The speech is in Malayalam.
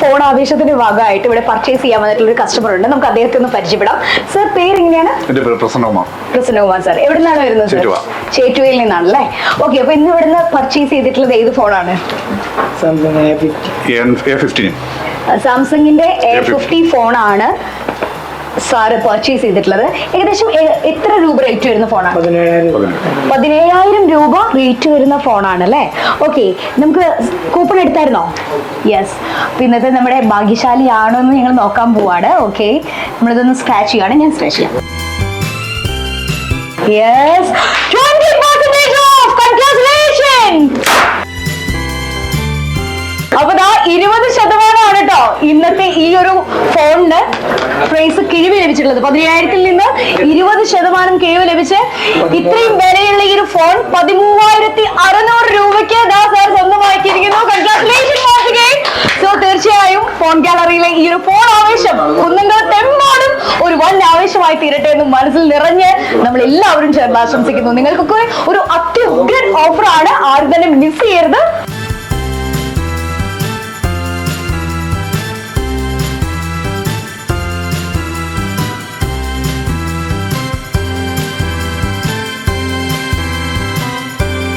ഫോൺ ആവേശത്തിന്റെ ഭാഗമായിട്ട് ഇവിടെ പർച്ചേസ് ചെയ്യാൻ വന്നിട്ടുള്ള ഒരു കസ്റ്റമർ ഉണ്ട്. നമുക്ക് അദ്ദേഹത്തെ ഒന്ന് പരിചയപ്പെടാം. സർ പേര് എങ്ങനെയാണ് എന്റെ പേര് പ്രസന്നകുമാർ. പ്രസന്നകുമാർ സാർ എവിടെ നിന്നാണ് വരുന്നത്? സർ ചേറ്റുവ. ചേറ്റുവയിൽ നിന്നാണല്ലേ? ഓക്കെ അപ്പൊ ഇന്ന് ഇവിടുന്ന് പർച്ചേസ് ചെയ്തിട്ടുള്ളത് ഏത് ഫോണാണ് സാംസങ് എ ഫിഫ്റ്റീൻ സാംസങ്ങിന്റെ എ A50. ഫിഫ്റ്റി ഫോണാണ് സാറ് പർച്ചേസ് ചെയ്തിട്ടുള്ളത്? ഏകദേശം എത്ര രൂപ റേറ്റ് വരുന്ന ഫോണാണ് പതിനേഴായിരം രൂപ. റേറ്റ് വരുന്ന ഫോണാണ് അല്ലേ ഓക്കെ നമുക്ക് കൂപ്പൺ എടുത്തായിരുന്നോ? യെസ് അപ്പൊ ഇന്നത്തെ നമ്മുടെ ഭാഗ്യശാലി ആണോ എന്ന് ഞങ്ങൾ നോക്കാൻ പോവാണ്. ഓക്കെ നമ്മളിതൊന്ന് സ്ക്രാച്ച് ചെയ്യാണ്. ഞാൻ സ്ക്രാച്ച് ചെയ്യാം. യെസ് ഇരുപത് ശതമാനമാണ് കേട്ടോ ഇന്നത്തെ ഈ ഒരു ഫോണിന് പ്രൈസ് കിഴിവ് ലഭിച്ചിട്ടുള്ളത്. പതിനയ്യായിരത്തിൽ നിന്ന് ഇരുപത് ശതമാനം കിഴിവ് ലഭിച്ച് ഇത്രയും വിലയുള്ള ഈ ഒരു ഫോൺ പതിമൂവായിരത്തി അറുന്നൂറ് രൂപയ്ക്ക് ദാ സ്വന്തമാക്കിയിരിക്കുന്നു സോ തീർച്ചയായും ഫോൺ ഗാലറിയിലെ ഈ ഒരു ഫോൺ ആവേശം കുന്നുങ്കത്തെമ്പാടും ഒരു വൻ ആവേശമായി തീരട്ടെ എന്ന് മനസ്സിൽ നിറഞ്ഞ് നമ്മൾ എല്ലാവരും ചേർന്ന് ആശംസിക്കുന്നു. നിങ്ങൾക്കൊക്കെ ഒരു അത്യുഗ്രൻ ഓഫറാണ് ആരും തന്നെ മിസ് ചെയ്യരുത്.